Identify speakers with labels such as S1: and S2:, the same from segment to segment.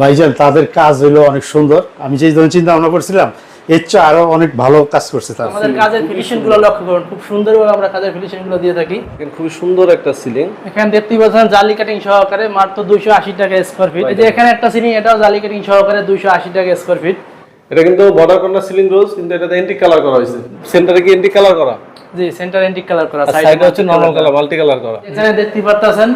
S1: ভাইজান তাদের কাজ হলো অনেক সুন্দর। আমি যে ধরনের চিন্তা ভাবনা করছিলাম এর চেয়ে আরও অনেক ভালো কাজ করছে তারা।
S2: আমাদের কাজের ফিনিশিংগুলো লক্ষ্য করুন। খুব সুন্দরভাবে আমরা কাজের ফিনিশিংগুলো দিয়ে থাকি।
S3: দেখেন খুবই সুন্দর একটা সিলিং
S2: এখানে দেখতে পাচ্ছেন জালি কাটিং সহকারে মাত্র দুইশো আশি টাকা স্কোয়ার ফিট এই যে এখানে একটা সিলিং এটাও জালি কাটিং সহকারে দুইশো আশি টাকা স্কোয়ার ফিট
S3: এটা কিন্তু বর্ডার কর্নার সিলিং রোজ কিন্তু এটাতে এন্টিক কালার করা হয়েছে। সেন্টারে কি এন্টিক কালার করা?
S2: জি সেন্টার এন্টিক কালার করা
S3: আর হচ্ছে নরমাল কালার মাল্টি কালার করা
S2: করা। এখানে দেখতে পাচ্ছেন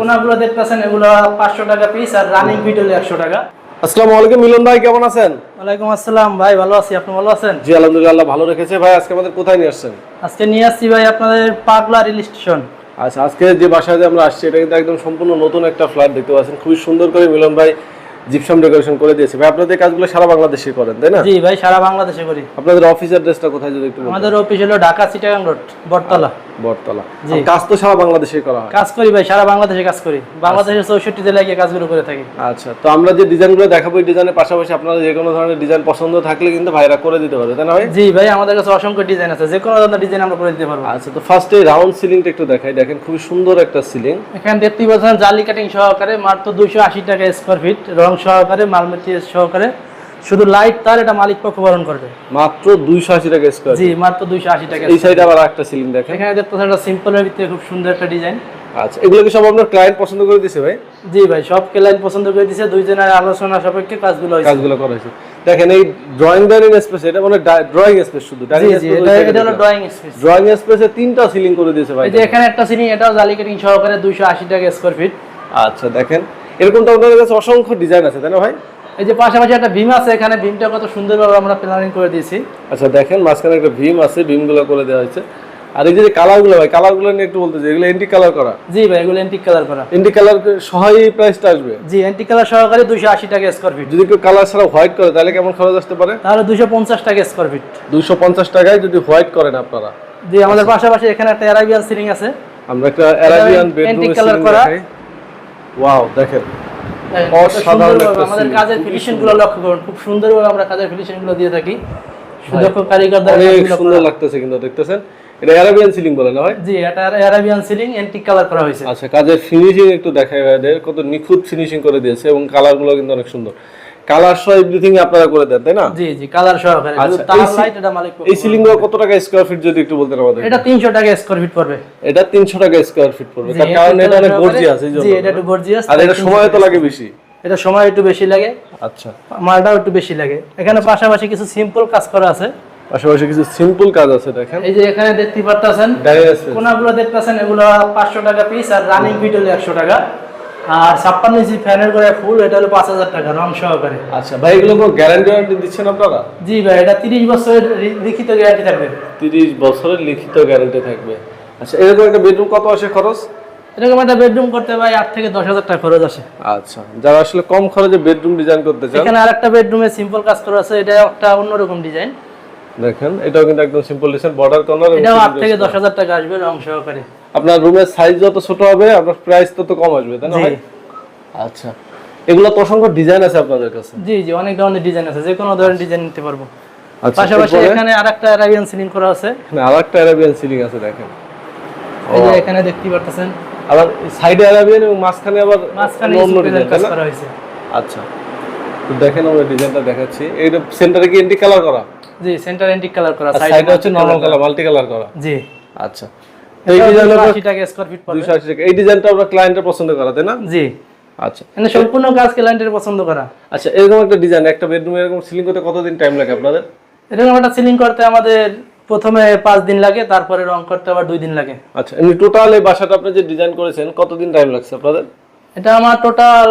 S2: কোনাগুলো দেখতেছেন এগুলো পাঁচশো টাকা পিস আর রানিং ফিট হলো একশো টাকা।
S3: আসসালামু আলাইকুম মিলন ভাই কেমন আছেন?
S2: ওয়ালাইকুম আসসালাম ভাই ভালো আছি আপনি ভালো আছেন?
S3: জি আলহামদুলিল্লাহ ভালো রেখেছে। ভাই আজকে আমাদের কোথায় নিয়ে আসছেন?
S2: আজকে নিয়ে আসছি ভাই আপনাদের পাগলা রেল স্টেশন
S3: আচ্ছা আজকে যে বাসায় আমরা আসছি এটা কিন্তু একদম সম্পূর্ণ নতুন একটা ফ্ল্যাট দেখতে পাচ্ছেন। খুবই সুন্দর করে মিলন ভাই জিপসাম ডেকোরেশন করে দিয়েছে। ভাই আপনাদের কাজগুলো সারা বাংলাদেশে করেন তাই না?
S2: জি ভাই সারা বাংলাদেশে করি।
S3: আপনাদের অফিস অ্যাড্রেসটা কোথায় যদি একটু
S2: আমাদের অফিস হলো ঢাকা সিটাগাং রোড বটতলা।
S3: বটতলা।
S2: জি।
S3: কাজ তো সারা বাংলাদেশে করা হয়।
S2: কাজ করি ভাই সারা বাংলাদেশে কাজ করি। বাংলাদেশের চৌষট্টি জেলায় গিয়ে কাজগুলো করে থাকি।
S3: আচ্ছা তো আমরা যে ডিজাইনগুলো দেখাবো এই ডিজাইনের পাশাপাশি আপনারা যে কোনো ধরনের ডিজাইন পছন্দ থাকলে কিন্তু ভাইরা করে দিতে পারবে তাই না ভাই?
S2: জি ভাই আমাদের কাছে অসংখ্য ডিজাইন আছে। যে কোনো ধরনের ডিজাইন আমরা করে দিতে পারব।
S3: আচ্ছা তো ফার্স্টে রাউন্ড সিলিংটা একটু দেখাই। দেখেন খুবই সুন্দর একটা সিলিং
S2: এখানে দেখতেই পাচ্ছেন জালি কাটিং সহকারে মাত্র দুইশো আশি টাকা স্কোয়ার ফিট রং সহকারে মাল মেটেরিয়াল সহকারে। শুধু লাইট তার এটা মালিক পক্ষ বরণ করবে।
S3: মাত্র দুইশো আশি টাকা স্কোয়ার
S2: জি মাত্র দুইশো আশি টাকা
S3: এই সাইডে আবার একটা সিলিং দেখেন।
S2: এখানে দেখতে পাচ্ছেন একটা সিম্পলের ভিতরে খুব সুন্দর একটা ডিজাইন
S3: আচ্ছা এগুলো কি সব আপনার ক্লায়েন্ট পছন্দ করে দিছে ভাই?
S2: জি ভাই সব ক্লায়েন্ট পছন্দ করে দিছে দুইজনের আলোচনা সাপেক্ষে কাজগুলো হয়েছে।
S3: কাজগুলো করা হয়েছে। দেখেন এই ড্রয়িং ডাইনিং স্পেস এটা মানে ড্রয়িং স্পেস শুধু
S2: জি জি এটা এটা হলো ড্রয়িং স্পেস
S3: ড্রয়িং স্পেসে তিনটা সিলিং করে দিয়েছে ভাই।
S2: এই যে এখানে একটা সিলিং এটাও জালি কাটিং সহকারে দুইশো আশি টাকা স্কোয়ার ফিট
S3: আচ্ছা দেখেন। এরকম তো আপনাদের কাছে অসংখ্য ডিজাইন আছে তাই না ভাই?
S2: এই যে পাশাপাশি একটা ভীম আছে এখানে ভীমটা কত সুন্দরভাবে আমরা প্ল্যানিং করে দিয়েছি।
S3: আচ্ছা দেখেন মাঝখানে একটা ভীম আছে ভীমগুলো করে দেওয়া হয়েছে। আর এই যে কালারগুলো ভাই কালারগুলো নিয়ে একটু বলতে এগুলো এন্টিক কালার করা?
S2: জি ভাই এগুলো এন্টিক কালার করা।
S3: এন্টিক কালার সহায় প্রাইসটা আসবে?
S2: জি এন্টিক কালার সহকারে দুইশো আশি টাকা স্কোয়ার ফিট
S3: যদি কেউ কালার ছাড়া হোয়াইট করে তাহলে কেমন খরচ আসতে পারে?
S2: তাহলে দুইশো পঞ্চাশ টাকা স্কোয়ার ফিট
S3: দুইশো পঞ্চাশ টাকায় যদি হোয়াইট করেন আপনারা।
S2: জি আমাদের পাশাপাশি এখানে একটা অ্যারাবিয়ান সিলিং আছে।
S3: আমরা একটা অ্যারাবিয়ান বেডরুম
S2: colour করা।
S3: ওয়াও দেখেন।
S2: দেখেন, কত
S3: অসাধারণ
S2: সুন্দরভাবে
S3: একটা
S2: আমাদের কাজের ফিনিশিং লক্ষ্য করুন খুব সুন্দরভাবে আমরা কাজের ফিনিশিং দিয়ে থাকি। সুদক্ষ কারিগর দ্বারা
S3: সুন্দর লাগতেছে কিন্তু দেখতেছেন? এটা অ্যারাবিয়ান সিলিং বলে না ভাই?
S2: জি এটা অ্যারাবিয়ান সিলিং কালার করা হয়েছে।
S3: আচ্ছা কাজের ফিনিশিং একটু কত নিখুঁত ফিনিশিং করে দিয়েছে এবং কালারগুলো কিন্তু অনেক সুন্দর। কালার সহ এভরিথিং আপনারা করে দেন তাই না?
S2: জি জি কালার শুধু
S3: আচ্ছা,
S2: তার লাইট এটা মালিক
S3: এই সিলিংগুলো কত টাকা স্কোয়ার ফিট যদি একটু বলতেন আমাদের?
S2: এটা তিনশো টাকা স্কোয়ার ফিট পড়বে।
S3: এটা তিনশো টাকা স্কোয়ার ফিট পড়বে তার কারণ এটা অনেক
S2: colour
S3: গর্জিয়াস এই জন্য।
S2: জি এটা একটু গর্জিয়াস
S3: আর এটা সময় তো লাগে বেশি।
S2: এটা সময় একটু বেশি লাগে।
S3: আচ্ছা।
S2: মালটাও একটু বেশি লাগে। এখানে পাশাপাশি কিছু সিম্পল কাজ করা আছে।
S3: পাশাপাশি কিছু সিম্পল কাজ আছে দেখেন।
S2: এই যে এখানে দেখতে পারতেছেন কোনাগুলো দেখতেছেন এগুলো পাঁচশো টাকা পিস আর রানিং ফিট হলো একশো টাকা। আর ছাপ্পান্ন ইঞ্চি ফ্যানের করে ফুল এটা হলো পাঁচ হাজার টাকা রং সহকারে।
S3: আচ্ছা ভাই এগুলো কোনো গ্যারান্টি ওয়ারেন্টি দিচ্ছেন আপনারা?
S2: জি ভাই এটা তিরিশ বছরের লিখিত গ্যারান্টি থাকবে।
S3: তিরিশ বছরের লিখিত গ্যারান্টি থাকবে। আচ্ছা এরকম একটা বেডরুম কত আসে খরচ?
S2: এরকম একটা বেডরুম করতে ভাই আট থেকে দশ হাজার টাকা খরচ আসে।
S3: আচ্ছা যারা আসলে কম খরচে বেডরুম ডিজাইন করতে চান।
S2: এখানে আরেকটা বেডরুমে সিম্পল কাজ করা আছে এটা একটা অন্যরকম ডিজাইন
S3: দেখেন এটাও কিন্তু একদম সিম্পল ডিজাইন বর্ডার কর্নার
S2: এটাও আট থেকে দশ হাজার টাকা আসবে রং সহকারে।
S3: আপনার রুমের সাইজ যত ছোট হবে আপনার প্রাইস তত কম আসবে তাই না আচ্ছা। এগুলো তো অসংখ্য ডিজাইন আছে আপনাদের কাছে।
S2: জি জি অনেক ধরনের ডিজাইন আছে যে কোনো ধরনের ডিজাইন নিতে পারব।
S3: আচ্ছা
S2: পাশাপাশি এখানে আরেকটা অ্যারাবিয়ান সিলিং করা আছে।
S3: এখানে আরেকটা অ্যারাবিয়ান সিলিং আছে দেখেন।
S2: এই যে এখানে দেখতে পারতেছেন।
S3: আবার সাইডে অ্যারাবিয়ান এবং মাঝখানে আবার
S2: মাঝখানে
S3: অন্য ডিজাইন
S2: করা হয়েছে।
S3: আচ্ছা। তো দেখেন আমরা ডিজাইনটা দেখাচ্ছি। এইটা সেন্টারে কি এন্টি কালার করা?
S2: জি সেন্টার এন্টিক কালার করা
S3: সাইডে হচ্ছে নরমাল কালার মাল্টি কালার করা।
S2: জি।
S3: আচ্ছা। এই
S2: এই
S3: ডিজাইনটা
S2: আশি টাকা স্কোয়ার ফিট পড়বে।
S3: দুশো আশি টাকা। এই ডিজাইনটা আমরা ক্লায়েন্টের পছন্দ করা তাই না?
S2: জি।
S3: আচ্ছা।
S2: মানে সম্পূর্ণ কাজ ক্লায়েন্টের পছন্দ করা।
S3: আচ্ছা এরকম একটা ডিজাইন একটা বেডরুমে এরকম সিলিং করতে কতদিন টাইম লাগে আপনাদের?
S2: এরকম একটা সিলিং করতে আমাদের প্রথমে পাঁচ দিন লাগে তারপরে রং করতে আবার দুই দিন লাগে।
S3: আচ্ছা এমনি টোটাল এই বাসাটা আপনি যে ডিজাইন করেছেন কতদিন টাইম লাগছে আপনাদের?
S2: এটা আমার টোটাল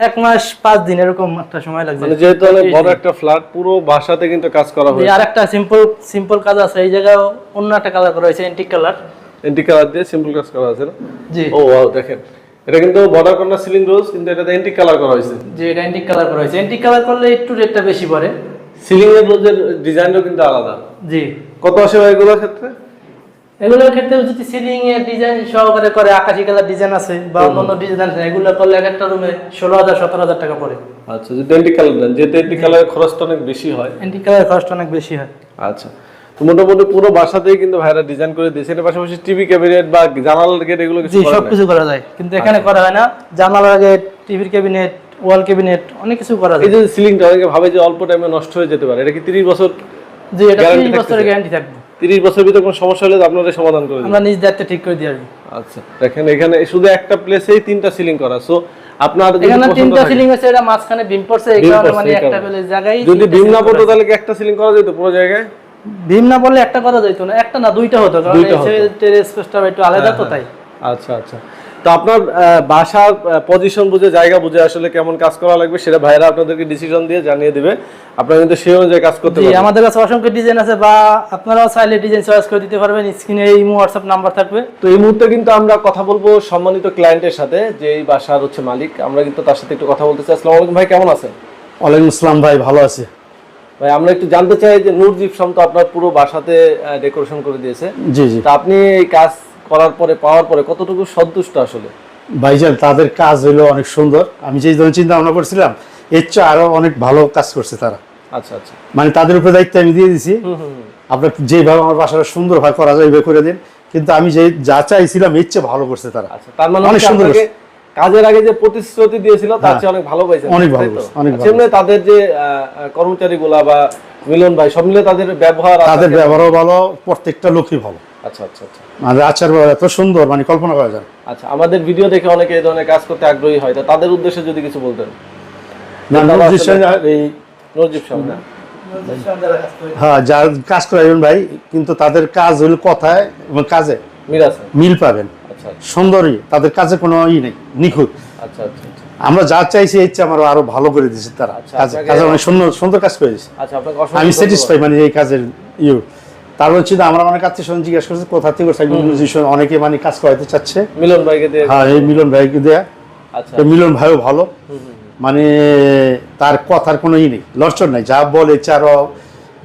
S2: এক মাস পাঁচ দিন এরকম একটা সময় লাগছে।
S3: মানে যেহেতু অনেক বড় একটা ফ্ল্যাট পুরো বাসাতে কিন্তু কাজ করা হয়েছে।
S2: আর একটা সিম্পল সিম্পল কাজ আছে এই জায়গায় অন্য একটা কালার করা হয়েছে এন্টিক কালার
S3: এন্টি কালার দিয়ে সিম্পল কাজ করা আছে না?
S2: জি।
S3: ও ওয়াও দেখেন। এটা কিন্তু বর্ডার কর্নার সিলিং রোজ কিন্তু এটাতে এন্টি কালার করা হয়েছে।
S2: জি এটা এন্টিক কালার করা হয়েছে। এন্টিক কালার করলে একটু রেটটা বেশি পড়ে।
S3: সিলিং এর রোজের ডিজাইনও কিন্তু আলাদা।
S2: জি।
S3: কত আসে ভাই এগুলোর ক্ষেত্রে?
S2: এগুলোর ক্ষেত্রে যদি সিলিং এর ডিজাইন সহকারে করে আকাশি কালার ডিজাইন আছে বা অন্য ডিজাইন আছে এগুলো করলে এক একটা রুমে ষোলো হাজার সতেরো হাজার টাকা পড়ে।
S3: আচ্ছা যদি এন্টি কালার দেন যেহেতু এন্টি কালারের খরচটা অনেক বেশি হয়।
S2: এন্টিক কালার কস্ট অনেক বেশি হয়।
S3: আচ্ছা তো মোটামুটি পুরো বাসাতেই কিন্তু ভাইরা ডিজাইন করে দিয়েছে। এর পাশাপাশি টিভি ক্যাবিনেট বা জানালার গেট এগুলো
S2: জি
S3: কিছু
S2: সব কিছু করা যায়। কিন্তু এখানে করা হয় না। জানালার আগে টিভির ক্যাবিনেট ওয়াল ক্যাবিনেট অনেক কিছু করা
S3: এই যে সিলিংটা অনেকে ভাবে যে অল্প টাইমে নষ্ট হয়ে যেতে পারে। এটা কি তিরিশ বছর
S2: যে এটা
S3: guarantee
S2: তিরিশ বছরের গ্যারান্টি থাকবে।
S3: তিরিশ বছর ভিতরে কোনো সমস্যা হলে আপনারা সমাধান করে
S2: আমরা নিজ দায়িত্বে ঠিক করে দিয়ে আসব।
S3: আচ্ছা দেখেন এখানে শুধু একটা প্লেসেই তিনটা সিলিং করা। সো আপনার
S2: এখানে তিনটা সিলিং আছে এটা মাঝখানে বিম পড়ছে এই কারণে মানে একটা। পেলে জায়গায়
S3: যদি বিম না পড়তো তাহলে কি একটা সিলিং করা যেত পুরো জায়গায়।
S2: বিম না বললে একটা করা যেত না একটা না দুইটা হতো কারণ এই স্পেসটা একটু আলাদা তো তাই।
S3: আচ্ছা আচ্ছা। তো আপনার বাসার পজিশন বুঝে জায়গা বুঝে আসলে কেমন কাজ করা লাগবে সেটা ভাইরা আপনাদেরকে ডিসিশন দিয়ে জানিয়ে দিবে। আপনারা কিন্তু সেই অনুযায়ী কাজ করতে পারবেন।
S2: আমাদের কাছে অসংখ্য ডিজাইন আছে বা আপনারাও চাইলে ডিজাইন চয়েস করে দিতে পারবেন। স্ক্রিনে এই হোয়াটসঅ্যাপ নাম্বার থাকবে।
S3: তো এই মুহূর্তে কিন্তু আমরা কথা বলব সম্মানিত ক্লায়েন্টের সাথে যে এই বাসার হচ্ছে মালিক। আমরা কিন্তু তার সাথে একটু কথা বলতে চাই। আসসালামু আলাইকুম ভাই কেমন আছেন?
S1: ওয়ালাইকুম আসসালাম ভাই ভালো আছে।
S3: ভাই আমরা একটু জানতে চাই যে নূর জিপসাম তো আপনার পুরো বাসাতে ডেকোরেশন করে দিয়েছে।
S1: জি জি।
S3: তা আপনি এই কাজ করার পরে পাওয়ার পরে কতটুকু সন্তুষ্ট আসলে?
S1: ভাইজান তাদের কাজ হলো অনেক সুন্দর। আমি যে ধরনের চিন্তা ভাবনা করছিলাম এর চেয়ে আরও অনেক ভালো কাজ করছে তারা।
S3: আচ্ছা আচ্ছা।
S1: মানে তাদের উপরে দায়িত্ব আমি দিয়ে দিছি। আপনার যেভাবে আমার বাসাটা সুন্দর হয় করা যায় করে দিন। কিন্তু আমি যে যা চাইছিলাম এর চেয়ে ভালো করছে তারা।
S3: আচ্ছা তার মানে
S1: অনেক সুন্দর
S3: কাজের আগে যে প্রতিশ্রুতি দিয়েছিল তার
S1: হ্যাঁ।
S3: চেয়ে অনেক ভালো পাইছেন
S1: অনেক ভালো অনেক ভালো
S3: তাদের যে কর্মচারী গুলা বা মিলন ভাই সব মিলে তাদের ব্যবহার
S1: তাদের ব্যবহারও ভালো প্রত্যেকটা লোকই ভালো।
S3: আচ্ছা আচ্ছা আচ্ছা।
S1: মানে আচার এত সুন্দর মানে কল্পনা করা যায়
S3: আচ্ছা আমাদের ভিডিও দেখে অনেকে এই ধরনের কাজ করতে আগ্রহী হয় তা তাদের উদ্দেশ্যে যদি কিছু বলতেন।
S1: না, এই
S3: নজিব
S1: হ্যাঁ যার কাজ করাবেন ভাই কিন্তু তাদের কাজ হলো কথায় এবং কাজে।
S3: ভাই।
S1: মিল পাবেন।
S3: আচ্ছা
S1: সুন্দরী তাদের কাজে কোনো ই নেই নিখুঁত।
S3: আচ্ছা আচ্ছা আচ্ছা।
S1: আমরা যা চাইছি এই চেয়ে আমার আরও ভালো করে দিয়েছে তারা।
S3: আচ্ছা,
S1: কাজে অনেক সুন্দর সুন্দর কাজ করে দিয়েছে
S3: আচ্ছা
S1: আমি স্যাটিসফাই মানে এই কাজের ইউ তারপর হচ্ছে যে আমরা অনেক আত্মীয় স্বজন জিজ্ঞাসা করছি কোথা থেকে করছে মিউজিশিয়ান অনেকে মানে কাজ করাতে চাচ্ছে।
S3: মিলন ভাইকে দিয়ে?
S1: হ্যাঁ এই মিলন ভাইকে দেয়া।
S3: আচ্ছা।
S1: মিলন ভাইও ভালো। মানে তার কথার কোনো ই নেই লড়চড় নাই। যা বলে চারও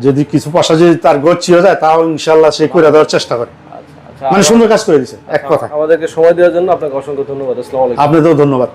S1: যদি কিছু পয়সা যদি তার গচ্ছি হয়ে যায় তাও ইনশাল্লাহ সে করে দেওয়ার চেষ্টা করে।
S3: আচ্ছা আচ্ছা।
S1: মানে সুন্দর কাজ করে দিছে এক কথা।
S3: আমাদেরকে সময় দেওয়ার জন্য আপনাকে অসংখ্য ধন্যবাদ। আসসালামু আলাইকুম।
S1: আপনাদেরও ধন্যবাদ।